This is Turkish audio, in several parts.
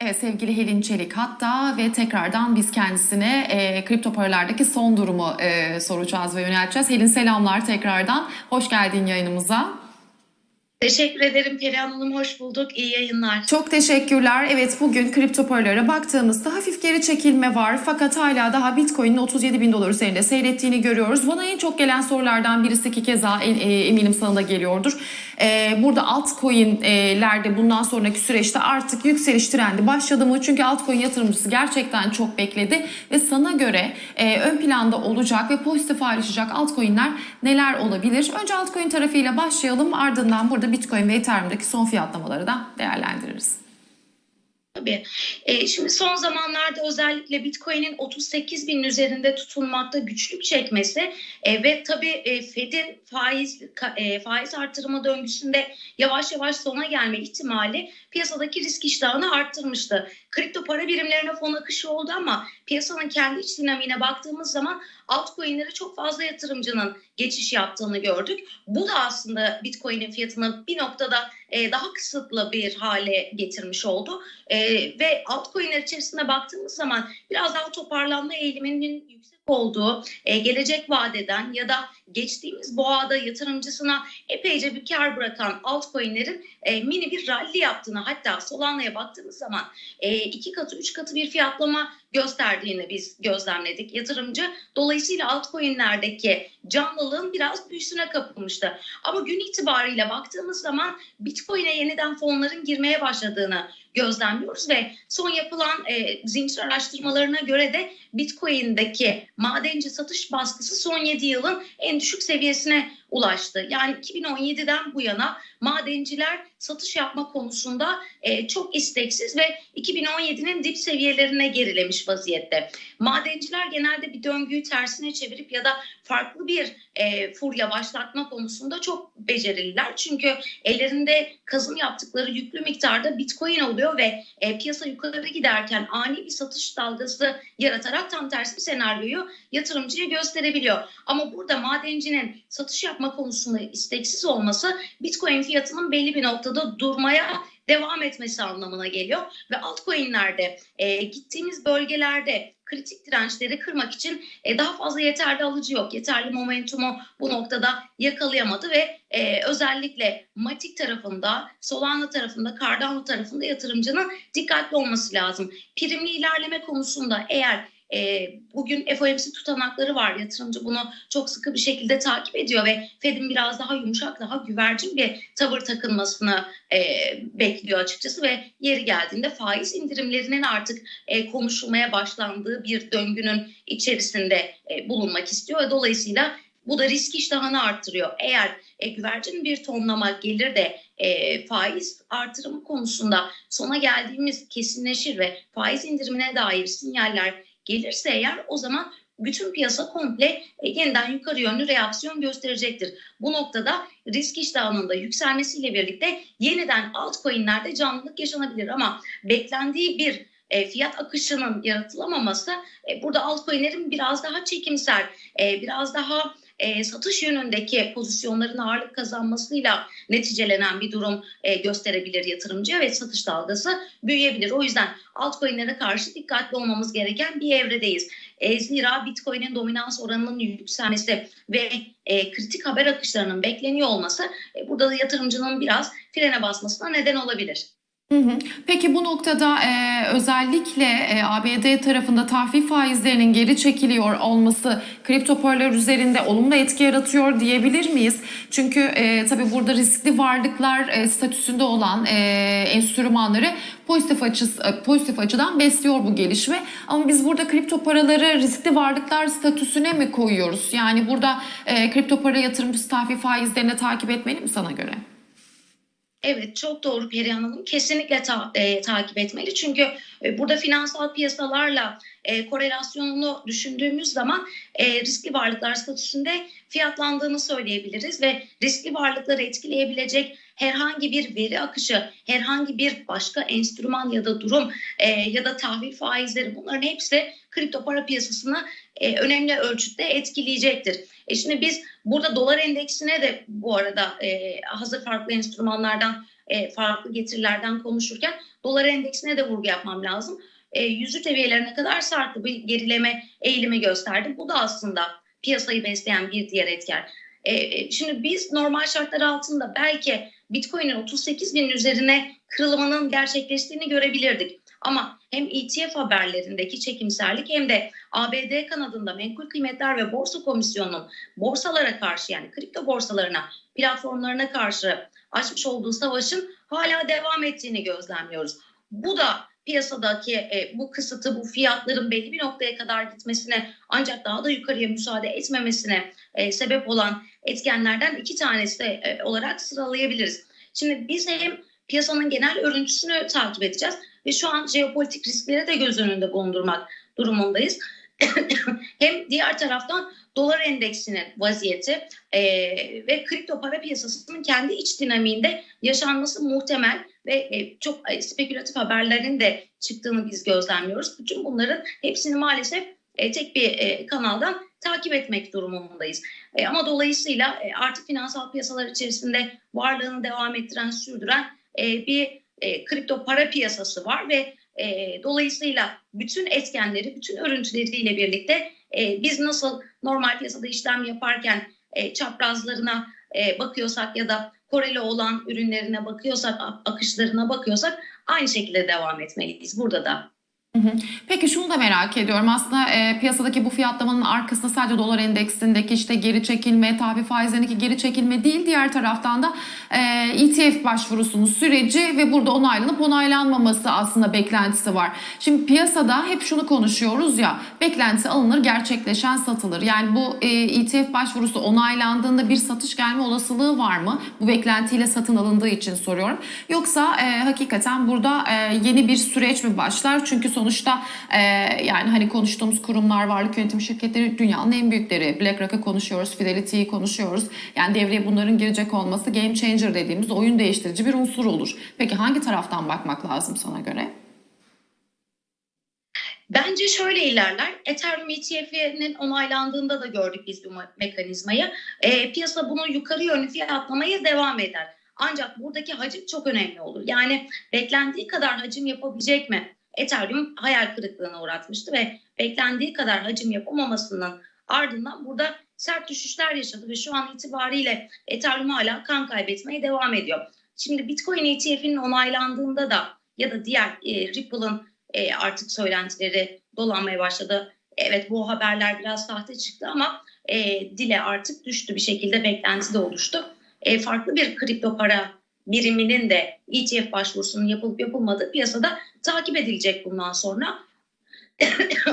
Evet sevgili Helin Çelik hatta ve tekrardan biz kendisine e, kripto paralardaki son durumu e, soracağız ve yönelteceğiz. Helin selamlar tekrardan. Hoş geldin yayınımıza. Teşekkür ederim Perihan Hanım. Hoş bulduk. İyi yayınlar. Çok teşekkürler. Evet bugün kripto paralara baktığımızda hafif geri çekilme var. Fakat hala daha Bitcoin'in 37 bin dolar üzerinde seyrettiğini görüyoruz. Bana en çok gelen sorulardan birisi ki keza e, e, eminim sana da geliyordur. E, burada altcoin'lerde bundan sonraki süreçte artık yükseliş trendi başladı mı? Çünkü altcoin yatırımcısı gerçekten çok bekledi ve sana göre e, ön planda olacak ve pozitif ayrışacak altcoin'ler neler olabilir? Önce altcoin tarafıyla başlayalım. Ardından burada Bitcoin ve Ethereum'daki son fiyatlamaları da değerlendiririz. Tabii. E, şimdi son zamanlarda özellikle Bitcoin'in 38 bin üzerinde tutulmakta güçlük çekmesi e, ve tabii e, Fed'in faiz e, faiz artırma döngüsünde yavaş yavaş sona gelme ihtimali piyasadaki risk iştahını arttırmıştı. Kripto para birimlerine fon akışı oldu ama piyasanın kendi iç dinamiğine baktığımız zaman altcoin'lere çok fazla yatırımcının geçiş yaptığını gördük. Bu da aslında Bitcoin'in fiyatını bir noktada e, daha kısıtlı bir hale getirmiş oldu. E, ve altcoin'ler içerisinde baktığımız zaman biraz daha toparlanma eğiliminin yüksek olduğu, e, gelecek vadeden ya da geçtiğimiz boğada yatırımcısına epeyce bir kar bırakan altcoin'lerin e, mini bir rally yaptığını hatta Solana'ya baktığımız zaman e, iki katı, üç katı bir fiyatlama gösterdiğini biz gözlemledik yatırımcı. Dolayısıyla altcoin'lerdeki canlılığın biraz büyüsüne kapılmıştı. Ama gün itibariyle baktığımız zaman Bitcoin'e yeniden fonların girmeye başladığını gözlemliyoruz ve son yapılan e, zincir araştırmalarına göre de Bitcoin'deki madenci satış baskısı son 7 yılın en düşük seviyesine ulaştı. Yani 2017'den bu yana madenciler satış yapma konusunda e, çok isteksiz ve 2017'nin dip seviyelerine gerilemiş vaziyette. Madenciler genelde bir döngüyü tersine çevirip ya da farklı bir e, furya başlatma konusunda çok becerililer. Çünkü ellerinde kazım yaptıkları yüklü miktarda bitcoin oluyor ve e, piyasa yukarı giderken ani bir satış dalgası yaratarak tam tersi bir senaryoyu yatırımcıya gösterebiliyor. Ama burada madencinin satış yapma konusunda isteksiz olması bitcoin fiyatının belli bir noktada durmaya devam etmesi anlamına geliyor ve altcoin'lerde e, gittiğimiz bölgelerde kritik dirençleri kırmak için e, daha fazla yeterli alıcı yok. Yeterli momentumu bu noktada yakalayamadı ve e, özellikle Matic tarafında, Solana tarafında, Cardano tarafında yatırımcının dikkatli olması lazım. Primli ilerleme konusunda eğer e, bugün FOMC tutanakları var. Yatırımcı bunu çok sıkı bir şekilde takip ediyor ve Fed'in biraz daha yumuşak, daha güvercin bir tavır takınmasını e, bekliyor açıkçası ve yeri geldiğinde faiz indirimlerinin artık e, konuşulmaya başlandığı bir döngünün içerisinde e, bulunmak istiyor ve dolayısıyla bu da risk iştahını arttırıyor. Eğer e, güvercin bir tonlama gelir de e, faiz artırımı konusunda sona geldiğimiz kesinleşir ve faiz indirimine dair sinyaller gelirse eğer o zaman bütün piyasa komple e, yeniden yukarı yönlü reaksiyon gösterecektir. Bu noktada risk iştahının da yükselmesiyle birlikte yeniden altcoin'lerde canlılık yaşanabilir ama beklendiği bir e, fiyat akışının yaratılamaması e, burada altcoin'lerin biraz daha çekimser, e, biraz daha e, satış yönündeki pozisyonların ağırlık kazanmasıyla neticelenen bir durum e, gösterebilir yatırımcıya ve satış dalgası büyüyebilir. O yüzden altcoin'lere karşı dikkatli olmamız gereken bir evredeyiz. E, zira Bitcoin'in dominans oranının yükselmesi ve e, kritik haber akışlarının bekleniyor olması e, burada da yatırımcının biraz frene basmasına neden olabilir. Peki bu noktada e, özellikle e, ABD tarafında tahvil faizlerinin geri çekiliyor olması kripto paralar üzerinde olumlu etki yaratıyor diyebilir miyiz? Çünkü e, tabii burada riskli varlıklar e, statüsünde olan e, enstrümanları pozitif, açı, e, pozitif açıdan besliyor bu gelişme. Ama biz burada kripto paraları riskli varlıklar statüsüne mi koyuyoruz? Yani burada e, kripto para yatırımcısı tahvil faizlerini takip etmeli mi sana göre? Evet çok doğru Perihan Hanım. Kesinlikle ta- e, takip etmeli. Çünkü e, burada finansal piyasalarla e, korelasyonunu düşündüğümüz zaman e, riskli varlıklar statüsünde fiyatlandığını söyleyebiliriz ve riskli varlıkları etkileyebilecek herhangi bir veri akışı, herhangi bir başka enstrüman ya da durum e, ya da tahvil faizleri bunların hepsi kripto para piyasasını e, önemli ölçütte etkileyecektir. E şimdi biz burada dolar endeksine de bu arada e, hazır farklı enstrümanlardan e, farklı getirilerden konuşurken dolar endeksine de vurgu yapmam lazım. E, yüzü seviyelerine kadar sarktı bir gerileme eğilimi gösterdi. Bu da aslında piyasayı besleyen bir diğer etken. E, şimdi biz normal şartlar altında belki Bitcoin'in 38 bin üzerine kırılmanın gerçekleştiğini görebilirdik. Ama hem ETF haberlerindeki çekimserlik hem de ABD kanadında menkul kıymetler ve borsa komisyonunun borsalara karşı yani kripto borsalarına, platformlarına karşı açmış olduğu savaşın hala devam ettiğini gözlemliyoruz. Bu da piyasadaki e, bu kısıtı, bu fiyatların belli bir noktaya kadar gitmesine ancak daha da yukarıya müsaade etmemesine e, sebep olan etkenlerden iki tanesi e, olarak sıralayabiliriz. Şimdi biz hem piyasanın genel örüntüsünü takip edeceğiz ve şu an jeopolitik riskleri de göz önünde bulundurmak durumundayız. hem diğer taraftan dolar endeksinin vaziyeti e, ve kripto para piyasasının kendi iç dinamiğinde yaşanması muhtemel ve e, çok e, spekülatif haberlerin de çıktığını biz gözlemliyoruz. Bütün bunların hepsini maalesef e, tek bir kanaldan takip etmek durumundayız. Ama dolayısıyla artık finansal piyasalar içerisinde varlığını devam ettiren, sürdüren bir kripto para piyasası var ve dolayısıyla bütün etkenleri, bütün örüntüleriyle birlikte biz nasıl normal piyasada işlem yaparken çaprazlarına bakıyorsak ya da koreli olan ürünlerine bakıyorsak, akışlarına bakıyorsak aynı şekilde devam etmeliyiz burada da. Peki şunu da merak ediyorum. Aslında e, piyasadaki bu fiyatlamanın arkasında sadece dolar endeksindeki işte geri çekilme, tahvil faizlerindeki geri çekilme değil. Diğer taraftan da e, ETF başvurusunun süreci ve burada onaylanıp onaylanmaması aslında beklentisi var. Şimdi piyasada hep şunu konuşuyoruz ya beklenti alınır gerçekleşen satılır. Yani bu e, ETF başvurusu onaylandığında bir satış gelme olasılığı var mı? Bu beklentiyle satın alındığı için soruyorum. Yoksa e, hakikaten burada e, yeni bir süreç mi başlar? Çünkü sonuçta e, yani hani konuştuğumuz kurumlar, varlık yönetim şirketleri dünyanın en büyükleri. BlackRock'ı konuşuyoruz, Fidelity'yi konuşuyoruz. Yani devreye bunların girecek olması game changer dediğimiz oyun değiştirici bir unsur olur. Peki hangi taraftan bakmak lazım sana göre? Bence şöyle ilerler. Ethereum ETF'nin onaylandığında da gördük biz bu mekanizmayı. E, piyasa bunu yukarı yönlü fiyatlamaya devam eder. Ancak buradaki hacim çok önemli olur. Yani beklendiği kadar hacim yapabilecek mi? Ethereum hayal kırıklığına uğratmıştı ve beklendiği kadar hacim yapamamasının ardından burada sert düşüşler yaşadı ve şu an itibariyle Ethereum hala kan kaybetmeye devam ediyor. Şimdi Bitcoin ETF'nin onaylandığında da ya da diğer e, Ripple'ın e, artık söylentileri dolanmaya başladı. Evet bu haberler biraz sahte çıktı ama e, dile artık düştü bir şekilde beklenti de oluştu. E, farklı bir kripto para biriminin de ETF başvurusunun yapılıp yapılmadığı piyasada takip edilecek bundan sonra.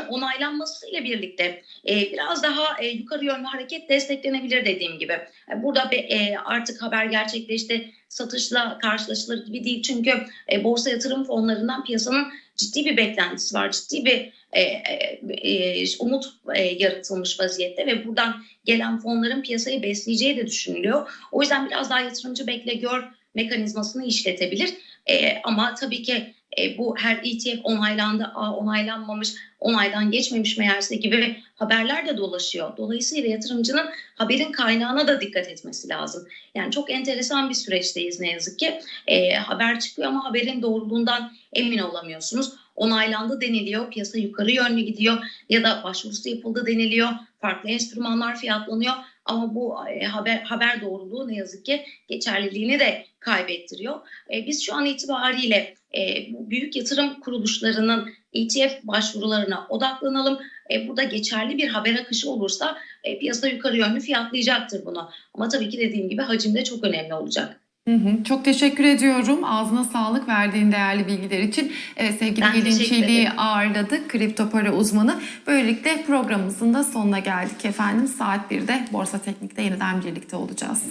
onaylanmasıyla birlikte e, biraz daha e, yukarı yönlü hareket desteklenebilir dediğim gibi. E, burada be, e, artık haber gerçekleşti satışla karşılaşılır gibi değil. Çünkü e, borsa yatırım fonlarından piyasanın ciddi bir beklentisi var. Ciddi bir e, e, umut e, yaratılmış vaziyette ve buradan gelen fonların piyasayı besleyeceği de düşünülüyor. O yüzden biraz daha yatırımcı bekle gör mekanizmasını işletebilir. E, ama tabii ki e, bu her ETF onaylandı, aa, onaylanmamış, onaydan geçmemiş meğerse gibi haberler de dolaşıyor. Dolayısıyla yatırımcının haberin kaynağına da dikkat etmesi lazım. Yani çok enteresan bir süreçteyiz ne yazık ki. E, haber çıkıyor ama haberin doğruluğundan emin olamıyorsunuz. Onaylandı deniliyor, piyasa yukarı yönlü gidiyor ya da başvurusu yapıldı deniliyor. Farklı enstrümanlar fiyatlanıyor ama bu e, haber haber doğruluğu ne yazık ki geçerliliğini de kaybettiriyor. E, biz şu an itibariyle e, büyük yatırım kuruluşlarının ETF başvurularına odaklanalım. E, burada geçerli bir haber akışı olursa e, piyasa yukarı yönlü fiyatlayacaktır bunu. Ama tabii ki dediğim gibi hacim de çok önemli olacak. Hı hı. Çok teşekkür ediyorum. Ağzına sağlık verdiğin değerli bilgiler için. Evet sevgili Gelin Çelik'i ağırladık. Kripto para uzmanı. Böylelikle programımızın da sonuna geldik efendim. Saat 1'de Borsa Teknik'te yeniden birlikte olacağız.